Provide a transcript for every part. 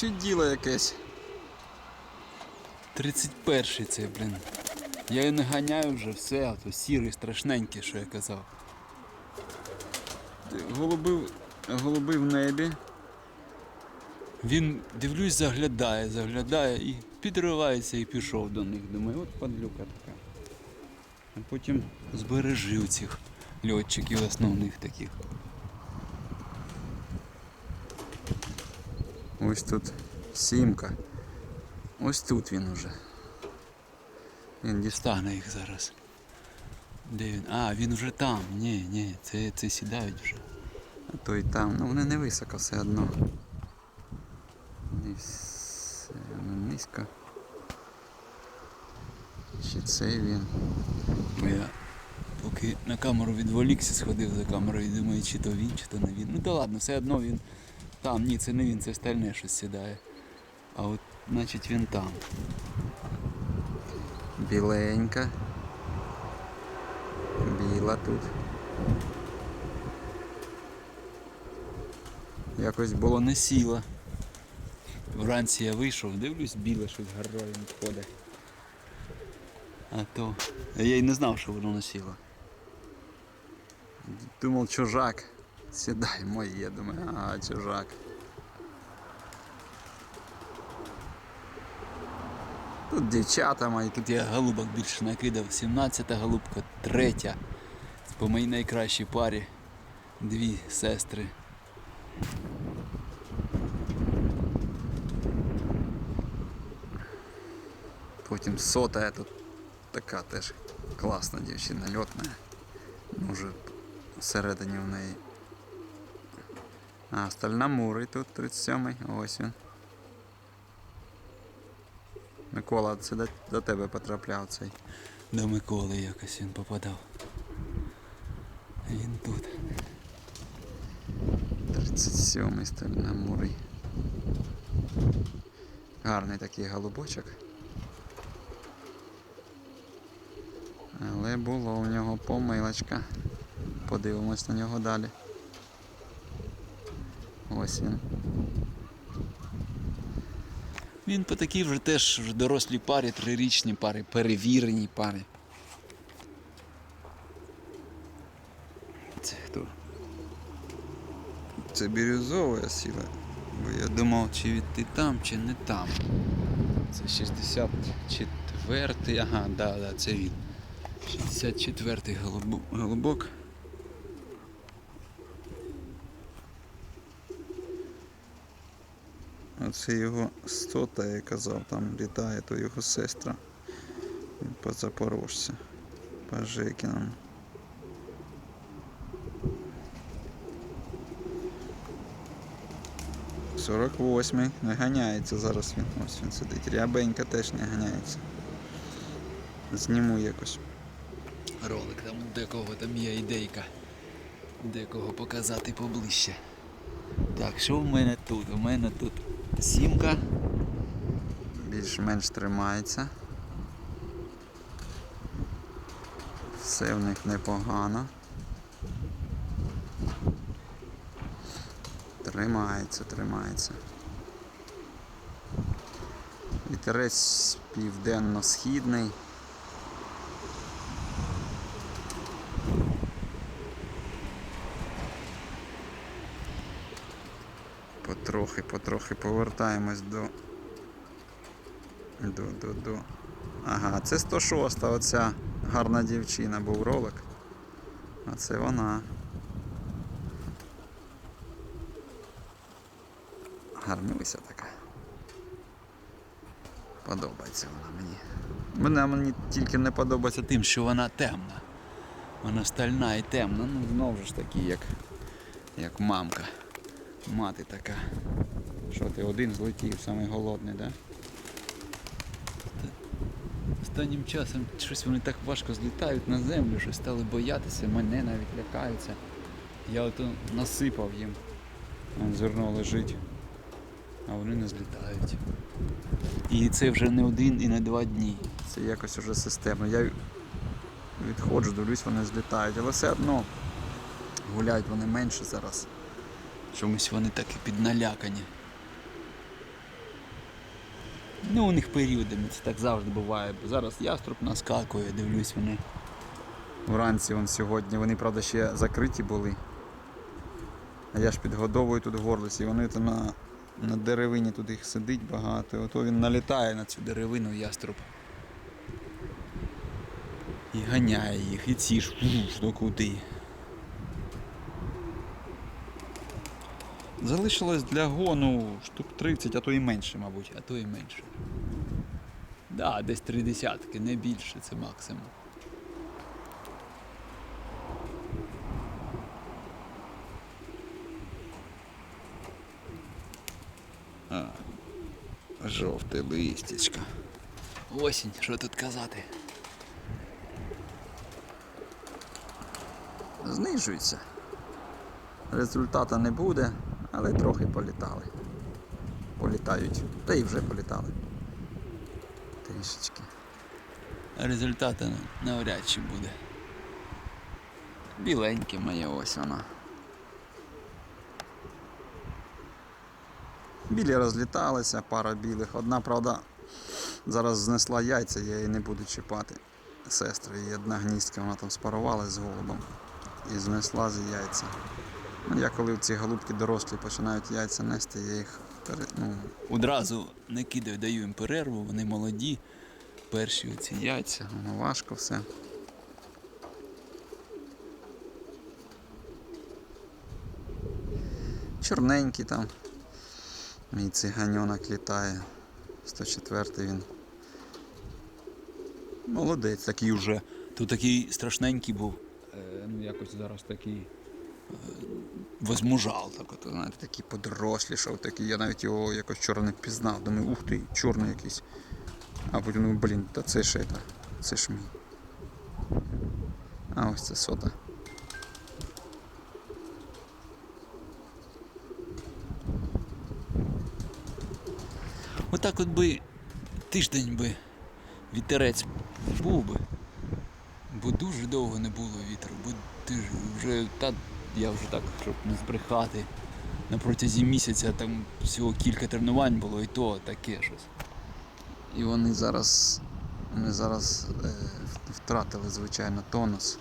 чи діло якесь. 31-й це, блін. Я і не ганяю вже все, а то сірий, страшненький, що я казав. Голуби, голуби в небі. Він, дивлюсь, заглядає, заглядає і підривається і пішов до них. Думаю, от падлюка така. А потім збережив цих льотчиків основних таких. Ось тут сімка. Ось тут він уже. Він дістав. Стане їх зараз. Де він? А, він вже там. Ні, ні, це, це сідають вже. А то і там. Ну вони не високо все одно. Десь низько. Чи це він? Я поки на камеру відволікся, сходив за камерою і думаю, чи то він, чи то не він. Ну та ладно, все одно він там. Ні, це не він, це стальне щось сідає. А от значить він там. Біленька. Біла тут. Якось було не сіла. Вранці я вийшов, дивлюсь, біле щось гарою ходить. А то. Я й не знав, що воно носіло. Думав, чужак. Сідай, моє, думаю, а чужак. Тут дівчата мої, тут я голубок більше накидав. 17-та голубка, третя. По моїй найкращій парі. Дві сестри. потім сота тут така теж класна дівчина, льотна. Може всередині в неї. А, стальномурий тут 37-й, ось він. Микола, це до, до тебе потрапляв цей. До Миколи якось він попадав. Він тут. 37-й стальномурий. Гарний такий голубочок. Але було у нього помилочка. Подивимось на нього далі. Ось він. Він по такій вже теж вже дорослій парі, трирічній парі, перевіреній парі. Це хто? Це бірюзова сіла. Бо я думав, чи відти там, чи не там. Це 64-й, ага, да, да, це він. 64-й голубок. Оце його стота, я казав, там літає, то його сестра. Він по запорожця. По Жекінам. Сорок восьмий, не ганяється зараз він. Ось він сидить. Рябенька теж не ганяється. Зніму якось. Ролик там декого там є ідейка. Декого показати поближче. Так, що в мене тут? У мене тут сімка. Більш-менш тримається. Все в них непогано. Тримається, тримається. Вітерець південно-східний. Потрохи, потрохи повертаємось до. До, до, до. Ага, це 106 оця гарна дівчина був ролик. А це вона. Гарнуся така. Подобається вона мені. Мене мені тільки не подобається Тим, що вона темна. Вона стальна і темна. Ну, Знову ж таки, як, як мамка. Мати така. Що ти один злетів, самий голодний, да? Останнім часом щось вони так важко злітають на землю, що стали боятися, мене навіть лякаються. Я ото насипав їм. Вон зерно лежить. а вони не злітають. І це вже не один і не два дні. Це якось уже системно. Я відходжу, дивлюсь, вони злітають, але все одно гуляють вони менше зараз. Чомусь вони такі підналякані. Ну, у них періодами це так завжди буває. Зараз яструб наскакує, дивлюсь вони. Вранці он сьогодні. Вони, правда, ще закриті були. А я ж підгодовую тут горлиці, вони то на, на деревині тут їх сидить багато. Ото він налітає на цю деревину яструб. І ганяє їх, і ці ж до куди. Залишилось для гону штук 30, а то і менше, мабуть. А то і менше. Да, десь три десятки, не більше, це максимум. Жовте листячко. Осінь, що тут казати? Знижується. Результата не буде, але трохи політали. Політають. Та й вже політали. Трішечки. Результату навряд чи буде. Біленьке моє ось воно. Білі розліталися, пара білих. Одна, правда, зараз знесла яйця, я її не буду чіпати. Сестри, її одна гніздка, вона там спарувалась з голубом і знесла з яйця. Я коли ці голубки дорослі починають яйця нести, я їх пере, ну, Одразу не кидаю, даю їм перерву, вони молоді. Перші оці яйця. яйця, воно важко все. Чорненький там. Мій циганьонок літає. 104 він. Молодець, такий уже. Тут такий страшненький був. Е, ну якось зараз такий возмужал. Так от, знаєте, такий подорослішав, такий, я навіть його якось вчора не впізнав. Думаю, ух ти, чорний якийсь. А потім думаю, блін, та це ж это, це ж мій. А ось це сота. Отак от би тиждень би вітерець був би. Бо дуже довго не було вітру, бо ти вже та я вже так, щоб не збрехати. На протязі місяця там всього кілька тренувань було, і то таке щось. І вони зараз, вони зараз е, втратили, звичайно, тонус.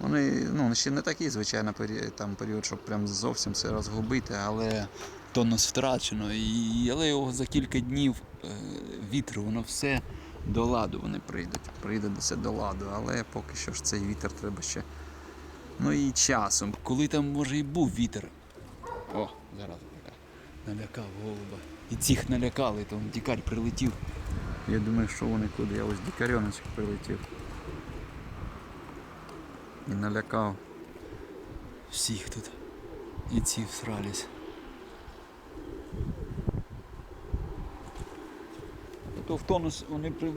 Вони ну, ще не такий, звичайно, період, там, період, щоб прям зовсім все розгубити, але Тонус втрачено, і, але його за кілька днів е, вітру, воно все до ладу вони прийдуть. Прийде все до ладу, але поки що ж цей вітер треба ще. Ну і часом. Коли там може і був вітер. О, зараз така. Налякав голуба. І цих налякали, там дікар прилетів. Я думаю, що вони куди. Я ось дікарьоночок прилетів. І налякав. Всіх тут. І ці всрались. То в тонус вони при,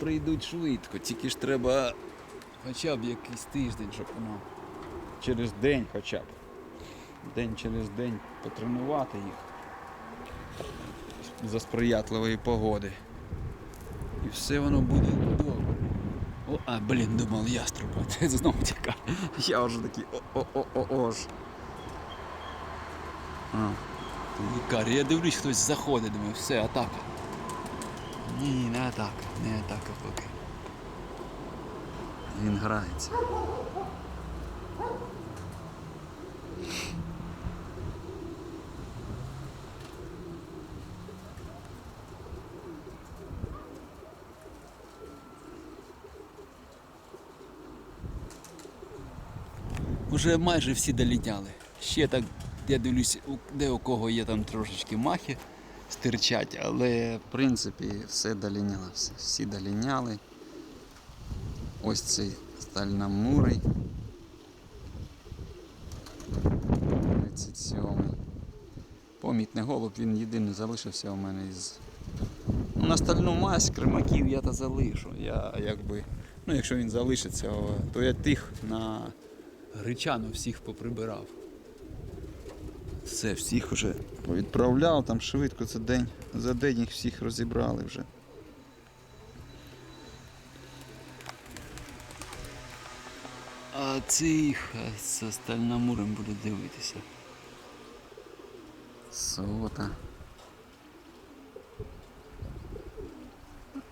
прийдуть швидко, тільки ж треба хоча б якийсь тиждень, щоб воно. Через день хоча б. День через день потренувати їх. За сприятливої погоди. І все воно буде добре. О, а, блін, думав яструба. Це знову тікав. Я вже такий о-о-о-о ж. Лікар, я дивлюсь, хтось заходить, думаю, все, атака. Ні, не атака, не атака поки. він грається. Уже майже всі доліняли. Ще так, я дивлюсь, де у кого є там трошечки махи стирчать, але В принципі, все доліняло, всі, доліняли. Ось цей стальномурий. Помітний голуб, він єдиний залишився у мене із. Ну, на стальну мазь кримаків я та залишу. Я якби. Ну, якщо він залишиться, то я тих на. гречану всіх поприбирав. Все, всіх вже відправляв там швидко за день. За день їх всіх розібрали вже. А цих з стальномуром буду дивитися. Сота.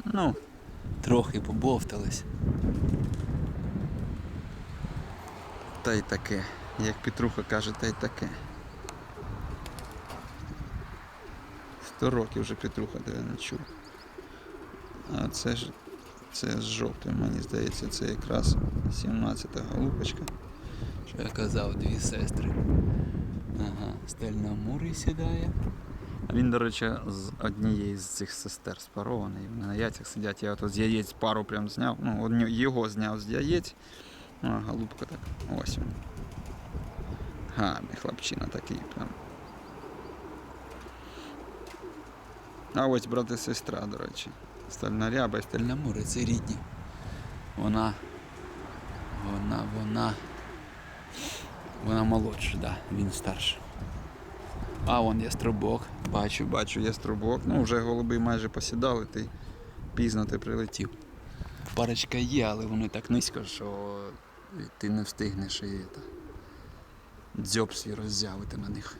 Ну, трохи побовтались. Та й таке. Як Петруха каже, та й таке. Сто років вже Петруха тебе не чув. А це ж це з жовтим, мені здається, це якраз 17-та голубочка. Що я казав, дві сестри. Ага, стельна мурі сідає. Він, до речі, з однієї з цих сестер спарований. Вони на яйцях сидять. Я ото з яєць пару прям зняв. Ну, його зняв з яєць. А, голубка так. Ось він. Гарний хлопчина такий прям. А ось брат і сестра, до речі. Стальна ряба і стальна. Мури це рідні. Вона. Вона, вона. Вона молодша, да, він старший. А вон є стрибок. Бачу, бачу, є струбок. Ну, вже голуби майже посідали, ти пізно ти прилетів. Парочка є, але вони так низько, що ти не встигнеш і та, дзьоб свій роззявити на них.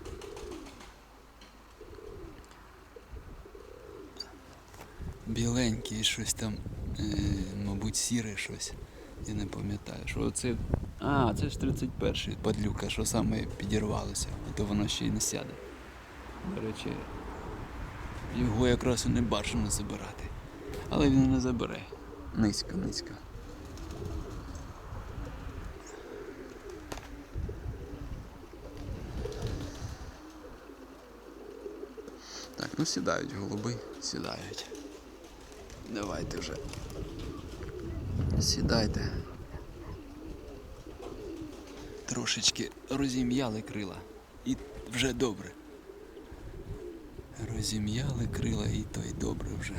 біленькі, щось там, е, мабуть, сіре щось. Я не пам'ятаю. Що це. А, це ж 31-й падлюка, що саме підірвалося, а то воно ще й не сяде. До речі, його якраз і не бажано забирати. Але він не забере. Низько, низько. Так, ну сідають голуби. Сідають. Давайте вже. Сідайте. Трошечки розім'яли крила. І вже добре. Розім'яли крила і то й добре вже.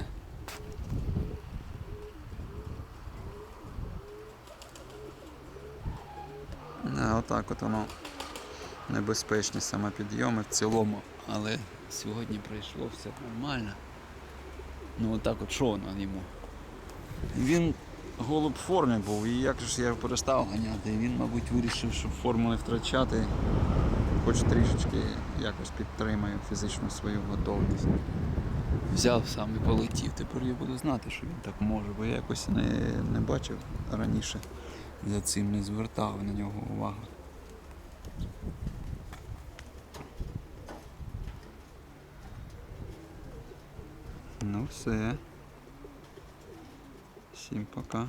А, отак от воно небезпечні самопідйоми в цілому. Але сьогодні пройшло все нормально. Ну отак от що воно йому? Він голуб в формі був, і як же ж я перестав ганяти. Він, мабуть, вирішив, щоб форму не втрачати, хоч трішечки якось підтримаю фізичну свою готовність. Взяв сам і полетів. Тепер я буду знати, що він так може, бо я якось Не, не бачив раніше. за цим не звертав на нього увагу. Ну все. Всім пока.